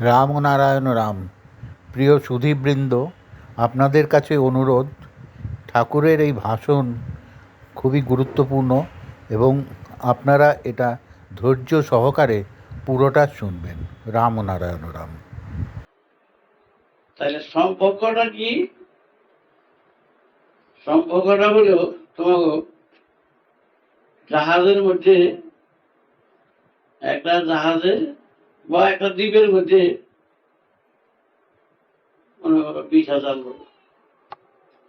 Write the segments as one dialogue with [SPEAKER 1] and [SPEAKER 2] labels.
[SPEAKER 1] রাম ও নারায়ণ রাম। প্রিয় সুধীবৃন্দ, আপনাদের কাছে অনুরোধ, ঠাকুরের এই ভাষণ খুবই গুরুত্বপূর্ণ এবং আপনারা এটা ধৈর্য সহকারে পুরোটা শুনবেন। রাম ও নারায়ণ রাম।
[SPEAKER 2] তাহলে সম্পর্কটা কি? সম্পর্কটা হলো তোমাকে জাহাজের মধ্যে একটা জাহাজে বা একটা দ্বীপের মধ্যে মনে করো বিশ হাজার লোক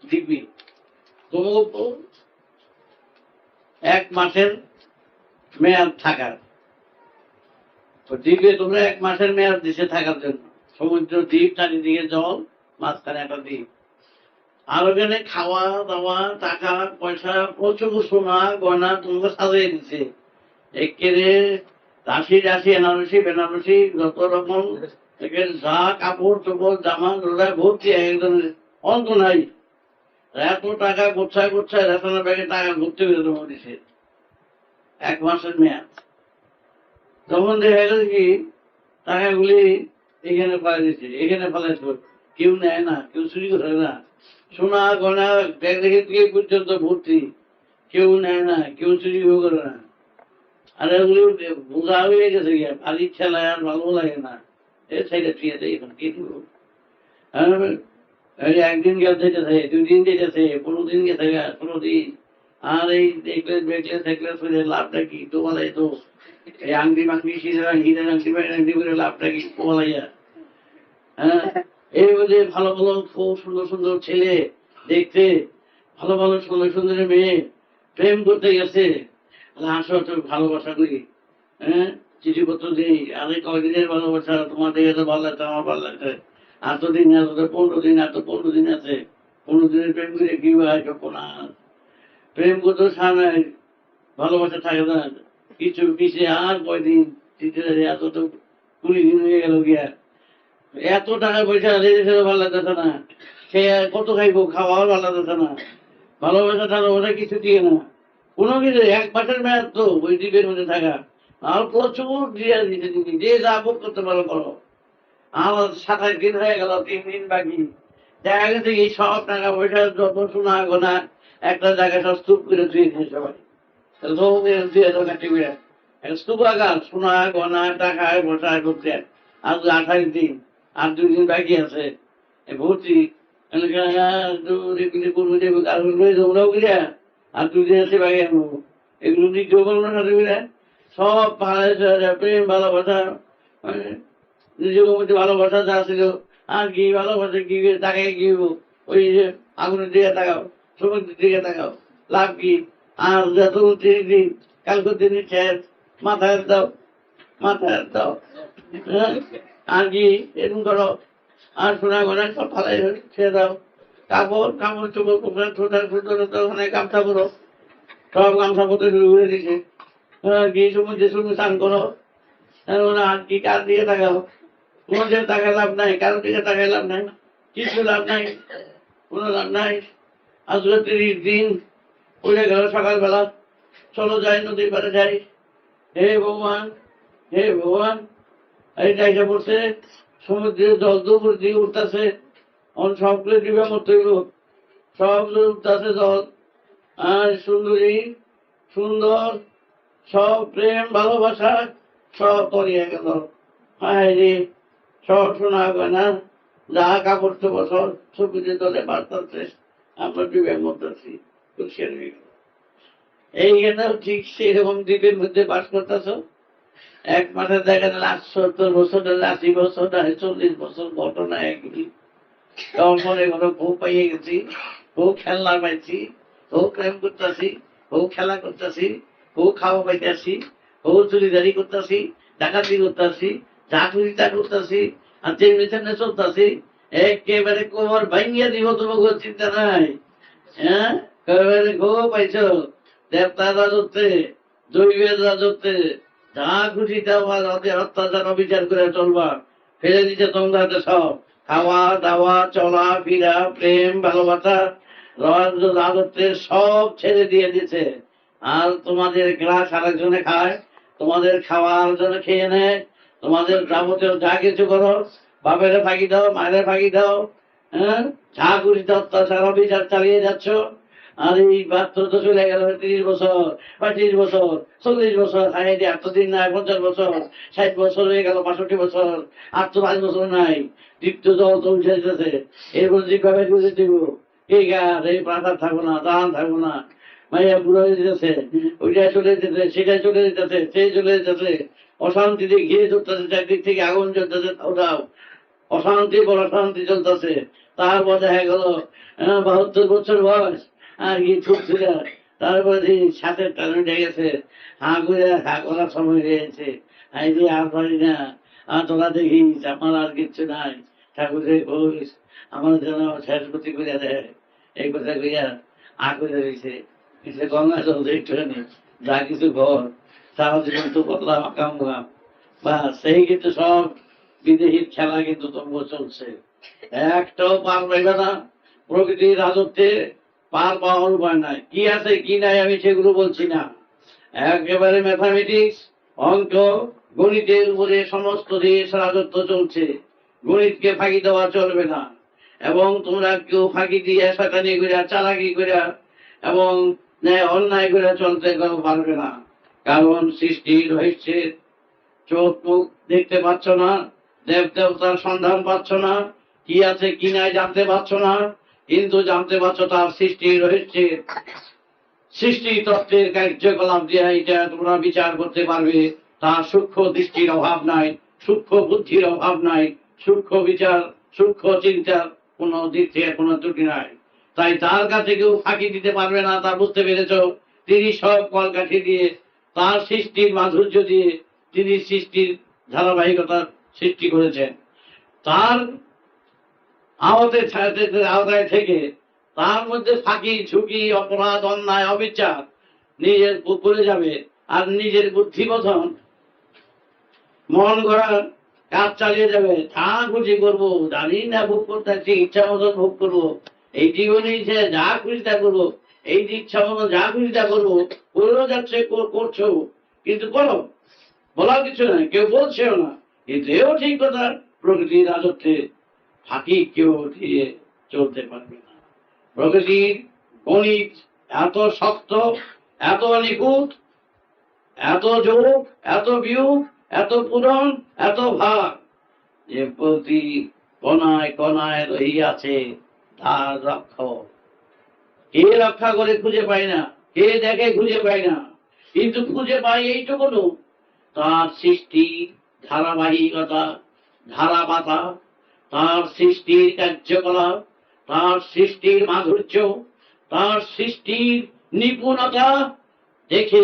[SPEAKER 2] দ্বীপে। তোমাকে এক মাসের মেয়াদ থাকার। দ্বীপে তোমরা এক মাসের মেয়াদ দেশে থাকার জন্য। সমুদ্র দ্বীপ, চারিদিকে জল, মাঝখানে একটা দ্বীপ। আর ওখানে খাওয়া দাওয়া টাকা পয়সা প্রচুর সোনা গয়না তোমাকে সাজিয়ে দিচ্ছে একেরে এনারসি, বেনারসি যত রকম যা কাপড়, চোপড়, জামা জোড়া ভর্তি একজনের অন্ত নাই। এত টাকা গোছায় গোছায় রেশনের ব্যাগে টাকা দিছে। এক মাসের মেয়াদ। তখন দেখা গেল কি, টাকাগুলি এখানে পাওয়া দিচ্ছে এখানে ফেলাইছে কেউ নেয় না, কেউ চুরি করে না। সোনা, গয়না, ব্যাগ রেখে দিয়ে পর্যন্ত ভর্তি। কেউ নেয় না, কেউ চুরি করে না। আর বোঝা হয়ে গেছে গিয়া আর ইচ্ছা লাগে আর ভালো লাগে না। ফিরে দেয় এখন, কি করব? একদিন গেল পনেরো দিন গেছে পনেরো দিন আর এই ফিরে লাভটা কি? এই আংটি মাংটি আংটি আংটি করে লাভটা কি? হ্যাঁ? এই যে ভালো ভালো খুব সুন্দর সুন্দর ছেলে দেখতে, ভালো ভালো সুন্দর সুন্দর মেয়ে, প্রেম করতে গেছে। তো ভালোবাসা করি। হ্যাঁ? চিঠিপত্র দিই। আরে কয়দিনের ভালোবাসা? তোমার দেখে তো ভালো লাগছে, আমার ভালো লাগছে। এত পনেরো দিন, এত পনেরো দিন আছে। পনেরো দিনের প্রেম করে কি হয় আর প্রেম করতে সামনে ভালোবাসা থাকে না। কিছু পিছিয়ে আর কয়দিন চিঠি এত তো কুড়ি দিন হয়ে গেল গিয়া। এত টাকা পয়সা রেজে ভালো লাগতেছে না। সে কত খাইবো, খাওয়াও ভালো লাগতেছে না। ভালোবাসা টালোবাসা কিছু দিয়ে না। কোনো কিছু এক মাসের মেয়াদ তো, ওই দ্বীপের মধ্যে থাকা। আর প্রচুর দিয়ে দিতে দিদি যে যা ভোগ করতে পারো করো। আমার সাতাশ দিন হয়ে গেল, তিন দিন বাকি। দেখা গেছে এই সব টাকা পয়সা, যত সোনা গোনা একটা জায়গায় সব স্তূপ করে সবাই। ধুয়ে বসা করতে। আর আঠাশ দিন, আর দুই দিন বাকি আছে। আর দুই দিন আছে বাকি এগুলো দিক যোগানো না তুমি সব ভালো প্রেম, ভালোবাসা মানে নিজের মধ্যে ভালোবাসা যা ছিল, আর কি ভালোবাসা কি তাকে কি ওই যে আগুনের দিকে তাকাও, সমুদ্রের দিকে তাকাও, লাভ কি? আর যত তিন দিন কালকে দিন শেষ মাথায় দাও মাথায় দাও। হ্যাঁ? আর কি, এরকম করো। আর সোনা গোনা সব ফালাই ছেড়ে দাও। কাপড় কাপড় চোপড় কোপড়া ছোটা ছোট ওখানে গামছা করো সব গামছা পত্র শুরু করে দিছে গিয়ে সমুদ্রে শুরু স্নান করো। আর কি কার দিকে তাকাও তোমাদের টাকা লাভ নাই, কারোর দিকে টাকায় লাভ নাই। কিছু লাভ নাই, কোনো লাভ নাই। আজকে তিরিশ দিন, উঠে গেল সকালবেলা। চলো যাই, নদীর পাড়ে যাই। হে ভগবান হে ভগবান। এই জায়গা পড়ছে, সমুদ্রের জল দুপুর দিয়ে উঠতেছে। অন সবগুলো দিবে মতো সব তাতে জল। আর সুন্দরী, সুন্দর, সব প্রেম, ভালোবাসা, সব তরিয়ে গেল হায় রে, সব শোনা গয়না, যা কাপড় চোপড় সব ছবিতে দলে বাড়তেছে আমরা ডুবে মরতেছি খুশিয়ার হয়ে গেল। এইখানেও ঠিক সেরকম দ্বীপের মধ্যে বাস করতেছ? এক মাসে দেখা গেল আট সত্তর বছর, আশি বছর চল্লিশ বছর, ঘটনা এগুলি কোনো বউ পাইয়ে গেছি, বউ খেলনা পাইছি, বউ প্রেম করতেছি, বউ খেলা করতেছি, বউ খাওয়া পাইতেছি, বউ চুরিদারি করতেছি, ডাকাতি করতেছি যা খুশি করতেছি, আর তেমনি তেমনি চলতেছি, একেবারে কোমর ভাঙিয়ে দিব তোমাকে, চিন্তা নাই। হ্যাঁ? গো পাইছো দেবতার রাজত্বে, দৈবের রাজত্বে, যা খুশি তা অত্যাচার অবিচার করে চলবা। ফেলে দিচ্ছে তোমরা সব। খাওয়া দাওয়া, চলা, ফিরা, প্রেম, ভালোবাসা রাজ রাজত্বের সব ছেড়ে দিয়ে দিছে আর তোমাদের গ্লাস আরেকজনে খায়, তোমাদের খাওয়া আরেকজনে খেয়ে নেয়, তোমাদের যাবতীয় যা কিছু করো, বাপেরে ফাঁকি দাও, মায়ের ফাঁকি দাও হ্যাঁ? যা করিতে অত্যাচার চালিয়ে যাচ্ছ। আর এই মাত্র তো চলে গেল, তিরিশ বছর, পঁয়ত্রিশ বছর, চল্লিশ বছর যে এতদিন নাই, পঞ্চাশ বছর, ষাট বছর হয়ে গেল, বাষট্টি বছর, আর তো পাঁচ বছর নাই দ্বিতীয় দল তো উঠে যেতেছে এরপর যেভাবে বুঝে দিব এই গাছ, এই প্রাসাদ থাকব না দান থাকব না, মাইয়া বুড়ো হয়ে যেতেছে ওইটা চলে যেতেছে সেটা চলে যেতেছে সে চলে যেতেছে, অশান্তিতে ঘিরে ধরতেছে, চারদিক থেকে আগুন জ্বলতেছে ওটাও অশান্তি বড় অশান্তি চলতেছে। তারপর দেখা গেল বাহাত্তর বছর বয়স আর কি ছুটছিল তারপরে যে সাথে টান উঠে গেছে। হা করে হা করার সময় হয়ে গেছে। এই আর পারি না। আর তোরা দেখিস আমার আর কিচ্ছু নাই। করিস আমার যেন শেষ গতি করে দেয় এই কথা কইয়া আ করে রয়েছে কিন্তু গঙ্গা জল একটুখানি যা কিছু ঘর সারা জীবন তো বদলাম, আকাম বা সেই কিন্তু সব বিদেশির খেলা কিন্তু তবুও চলছে। একটাও পার পাইবে না। প্রকৃতির রাজত্বে পার পাওয়ার উপায় নাই। কি আছে, কি নাই আমি সেগুলো বলছি না। একেবারে ম্যাথামেটিক্স অঙ্ক, গণিতের উপরে সমস্ত দেশ রাজত্ব চলছে। গণিতকে ফাঁকি দেওয়া চলবে না। এবং তোমরা কেউ ফাঁকি দিয়ে শয়তানি করে চালাকি করে এবং ন্যায় অন্যায় করে চলতে পারবে না। কারণ সৃষ্টি রহস্যের চোখ মুখ দেখতে পাচ্ছ না দেব দেবতার সন্ধান পাচ্ছ না, কি আছে, কি নাই জানতে পারছ না কিন্তু জানতে পারছ তার সৃষ্টি রয়েছে। সৃষ্টি তত্ত্বের কার্যকলাপ দিয়ে এটা তোমরা বিচার করতে পারবে। তার সূক্ষ্ম দৃষ্টির অভাব নাই, সূক্ষ্ম বুদ্ধির অভাব নাই, সূক্ষ্ম বিচার, সূক্ষ্ম চিন্তার কোনো দিক থেকে কোনো ত্রুটি নাই। তাই তার কাছে কেউ ফাঁকি দিতে পারবে না, তা বুঝতে পেরেছ? তিনি সব কলকাঠি দিয়ে তার সৃষ্টির মাধুর্য দিয়ে তিনি সৃষ্টির ধারাবাহিকতা সৃষ্টি করেছেন। তার আওতে আওতায় থেকে তার মধ্যে ফাঁকি ঝুঁকি অপরাধ অন্যায় অবিচার নিজের করে যাবে আর নিজের বুদ্ধিবোধন মন গড়া কাজ চালিয়ে যাবে। যা খুশি করব জানি না ভোগ করতে আছি, ইচ্ছা মতন ভোগ করব। এই জীবনে যে যা খুশি তা করব এই ইচ্ছা মতন যা খুশি তা করব করেও যাচ্ছে কর- করছ কিন্তু করো। বলার কিছু নাই কেউ বলছেও না কিন্তু এও ঠিক কথা প্রকৃতির রাজত্বে ফাঁকি কেউ দিয়ে চলতে পারবে না। প্রকৃতির গণিত এত শক্ত, এত নিখুঁত, এত যোগ এত বিয়োগ, এত পূরণ, এত ভাগ যে প্রতি কণায় কণায় রহিয়াছে তার রক্ষক। কে রক্ষা করে খুঁজে পাই না, কে দেখে খুঁজে পাই না, কিন্তু খুঁজে পাই এইটুকুনো। তার সৃষ্টি ধারাবাহিকতা ধারাপাতা তার সৃষ্টির কার্যকলাপ, তার সৃষ্টির মাধুর্য, তার সৃষ্টির নিপুণতা দেখে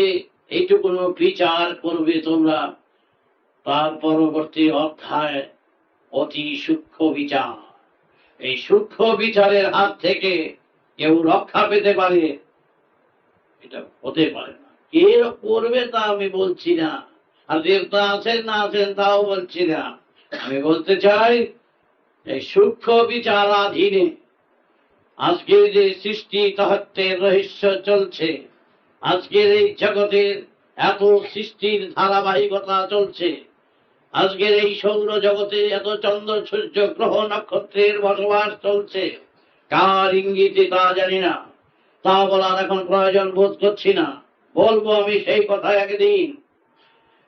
[SPEAKER 2] এইটুকুনো বিচার করবে তোমরা। তার পরবর্তী অধ্যায় অতি সূক্ষ্ম বিচার। এই সূক্ষ্ম বিচারের হাত থেকে কেউ রক্ষা পেতে পারে, এটা হতে পারে না। কে করবে তা আমি বলছি না। আর দেবতা আছেন না আছেন তাও বলছি না। আমি বলতে চাই এই সূক্ষ্ম বিচারাধীনে আজকের যে সৃষ্টি তহত্বের রহস্য চলছে আজকের এই জগতের এত সৃষ্টির ধারাবাহিকতা চলছে আজকের এই সৌর জগতে এত চন্দ্র, সূর্য, গ্রহ, নক্ষত্রের বসবাস চলছে, কার ইঙ্গিতে তা জানি না, তা বলার এখন প্রয়োজন বোধ করছি না, বলব আমি সেই কথা একদিন,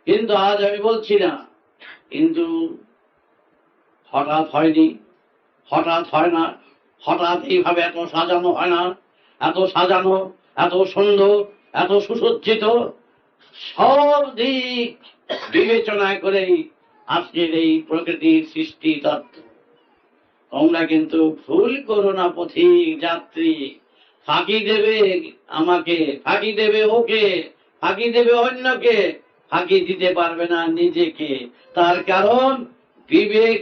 [SPEAKER 2] কিন্তু আজ আমি বলছি না, কিন্তু হঠাৎ হয়নি, হঠাৎ হয় না, হঠাৎ এইভাবে এত সাজানো হয় না, এত সাজানো, এত সুন্দর, এত সুসজ্জিত, সব দিক বিবেচনা করেই আজকের এই প্রকৃতির সৃষ্টি তত্ত্ব। তোমরা কিন্তু ভুল করো না পথিক যাত্রী। ফাঁকি দেবে আমাকে, ফাঁকি দেবে ওকে, ফাঁকি দেবে অন্যকে, ফাঁকি দিতে পারবে না নিজেকে। তার কারণ বিবেক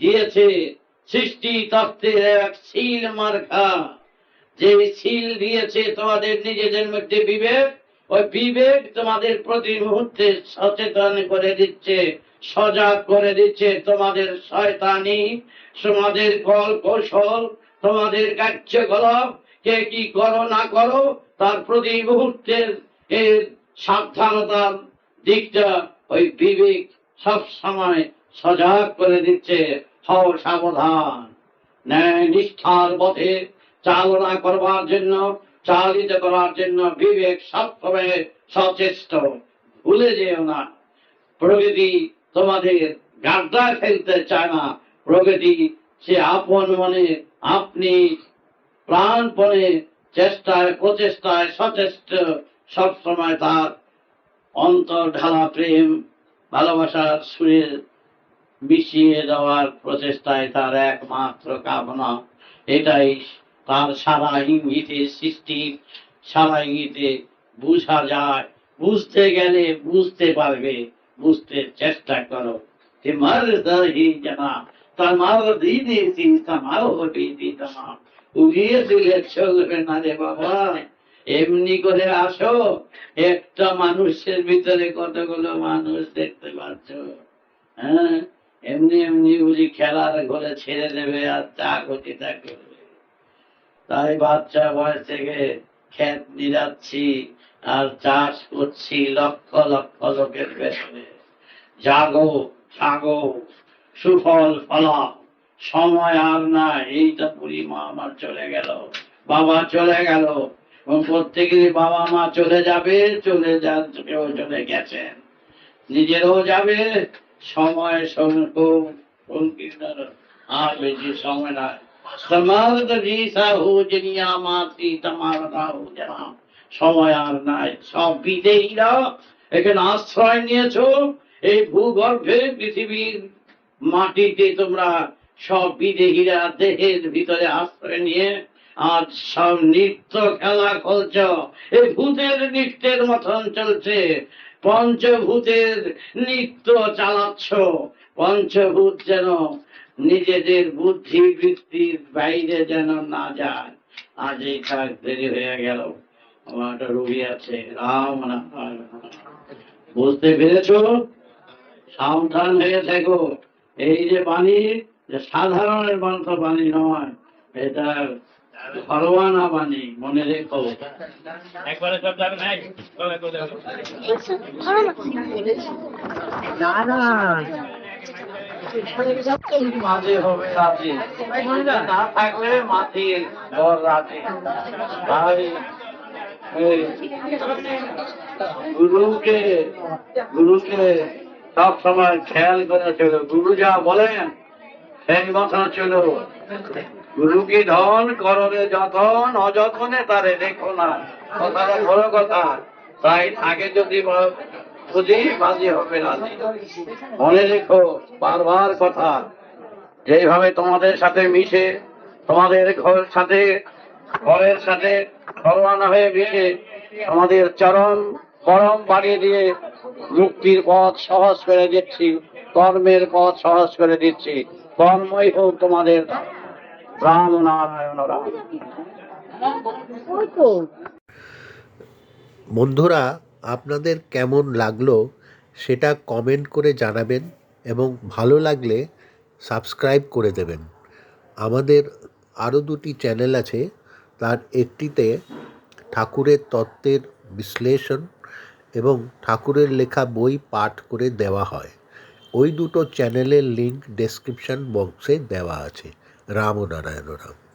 [SPEAKER 2] দিয়েছে সৃষ্টি তত্ত্বের এক শিল মার্কা। যে শিল দিয়েছে তোমাদের নিজেদের মধ্যে বিবেক, ওই বিবেক তোমাদের প্রতি মুহূর্তে সচেতন করে দিচ্ছে, সজাগ করে দিচ্ছে। তোমাদের শয়তানি, তোমাদের কল কৌশল, তোমাদের কার্যকলাপ, কে কি করো না করো, তার প্রতি মুহূর্তের এর সাবধানতার দিকটা ওই বিবেক সব সময় সজাগ করে দিচ্ছে। হও সাবধান। ন্যায় নিষ্ঠার পথে চালনা করবার জন্য, চালিত করার জন্য বিবেক সবসময় সচেষ্ট। ভুলে যেও না প্রকৃতি তোমাদের গাড্ডা ফেলতে চায় না। প্রকৃতি সে আপন মনে আপনি প্রাণপণে চেষ্টায়, প্রচেষ্টায় সচেষ্ট। সবসময় তার অন্তর ঢালা প্রেম ভালোবাসার সুরে মিশিয়ে দেওয়ার প্রচেষ্টায় তার একমাত্র কামনা এটাই। তার সারা ইঙ্গিতে সৃষ্টি, সারা ইঙ্গিতে বুঝা যায়। বুঝতে গেলে বুঝতে পারবে, বুঝতে চেষ্টা করো। যে মর্দ হি জানা তামার দিতাম উগিয়ে দিলে চলবে না রে বাবা। এমনি করে আসো, একটা মানুষের ভিতরে কতগুলো মানুষ দেখতে পাচ্ছ? হ্যাঁ? এমনি এমনি বুঝি খেলার ঘরে ছেড়ে দেবে আর চা তা করবে। তাই বাচ্চা বয়স থেকে ক্ষেত নিরাচ্ছি আর চাষ করছি লক্ষ লক্ষ লোকের পেছনে। জাগো জাগো, সুফল ফলা সময় আর না এইটা বুড়িমা আমার চলে গেল। বাবা চলে গেল। প্রত্যেকেরই বাবা মা চলে যাবে, চলে যান কেউ চলে গেছেন। নিজেরও যাবে সময় আর সময় আর নাই, সব বিদেহীরা এখানে আশ্রয় নিয়েছো। এই ভূগর্ভে পৃথিবীর মাটিতে তোমরা সব বিদেহীরা দেহের ভিতরে আশ্রয় নিয়ে আজ সব নৃত্য খেলা করছ। এই ভূতের নৃত্যের মতন চলছে। পঞ্চভূতের নৃত্য চালাচ্ছ। পঞ্চভূত যেন নিজেদের বুদ্ধি বৃত্তির বাইরে যেন না যায়। আজ এই কাজ দেরি হয়ে গেল। আমার একটা রুগী আছে। রাম বুঝতে পেরেছ? সাবধান হয়ে থেকো। এই যে পানি, যে সাধারণের মানুষ পানি নয়, এটা ঘরোয়ানা পানি মনে রেখো।
[SPEAKER 3] একবারে সব যাবে না তবে
[SPEAKER 2] মাঝে হবে রাতে না থাকলে মাটির ঘর রাতে ভাই গুরুকে গুরুকে সব সময় খেয়াল করে চলো গুরু যা বলেন সেই মতো চলো কি ধন করলে যতন, অযতনে তারে দেখো না। কথাটা বড় কথা। তাই আগে যদি বুঝি বাজি হবে না। মনে রেখো বারবার কথা। যেভাবে তোমাদের সাথে মিশে, তোমাদের ঘর সাথে, ঘরের সাথে ঘরোয়ানা হয়ে মিশে, তোমাদের চরম গরম বাড়িয়ে দিয়ে মুক্তির পথ সহজ করে দিচ্ছি, কর্মের পথ সহজ করে দিচ্ছি। কর্মই হোক তোমাদের রাম। নারায়ণ রাম
[SPEAKER 4] বন্ধুরা আপনাদের কেমন লাগল সেটা কমেন্ট করে জানাবেন এবং ভালো লাগলে সাবস্ক্রাইব করে দেবেন। আমাদের আরও দুটি চ্যানেল আছে তার একটিতে ঠাকুরের তত্ত্বের বিশ্লেষণ এবং ঠাকুরের লেখা বই পাঠ করে দেওয়া হয়। ওই দুটো চ্যানেলের লিংক ডেসক্রিপশন বক্সে দেওয়া আছে। রাম ও নারায়ণ রাম